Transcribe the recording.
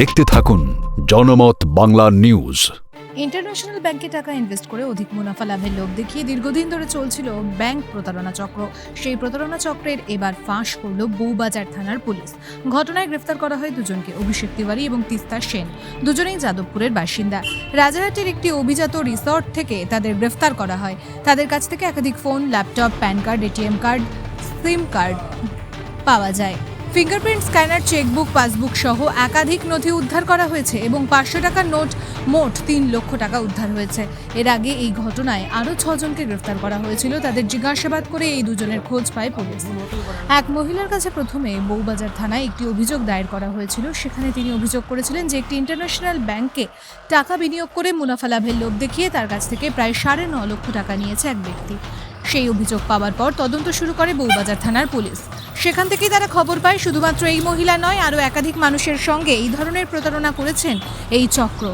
দেখতে থাকুন জনমত বাংলা নিউজ। ইন্টারন্যাশনাল ব্যাংকে টাকা ইনভেস্ট করে অধিক মুনাফা লাভের লোভ দেখিয়ে দীর্ঘদিন ধরে চলছিল ব্যাংক প্রতারণা চক্র। সেই প্রতারণা চক্রের এবার ফাঁস করল বউবাজার থানার পুলিশ। ঘটনায় গ্রেফতার করা হয় দুজনকে, অভিষেক তিওয়ারি এবং তিস্তা সেন। দুজনেই যাদবপুরের বাসিন্দা। রাজারহাটের একটি অভিজাত রিসর্ট থেকে তাদের গ্রেফতার করা হয়। তাদের কাছ থেকে একাধিক phone, laptop, PAN card, ATM card, SIM card পাওয়া যায়। ফিঙ্গারপ্রিন্ট স্ক্যানার, চেকবুক, পাসবুক সহ একাধিক নথি উদ্ধার করা হয়েছে এবং পাঁচশো টাকার নোট মোট তিন লক্ষ টাকা উদ্ধার হয়েছে। এর আগে এই ঘটনায় আরও ছজনকে গ্রেফতার করা হয়েছিল। তাদের জিজ্ঞাসাবাদ করে এই দুজনের খোঁজ পায় পুলিশ। এক মহিলার কাছে প্রথমে বউবাজার থানায় একটি অভিযোগ দায়ের করা হয়েছিল। সেখানে তিনি অভিযোগ করেছিলেন যে একটি ইন্টারন্যাশনাল ব্যাংকে টাকা বিনিয়োগ করে মুনাফা লাভের লোভ দেখিয়ে তার কাছ থেকে প্রায় সাড়ে ন লক্ষ টাকা নিয়েছে এক ব্যক্তি। সেই অভিযোগ পাওয়ার পর তদন্ত শুরু করে বউবাজার থানার পুলিশ। সেখান থেকেই তারা খবর পায়, শুধুমাত্র এই মহিলা নয়, আরও একাধিক মানুষের সঙ্গে এই ধরনের প্রতারণা করেছেন এই চক্র।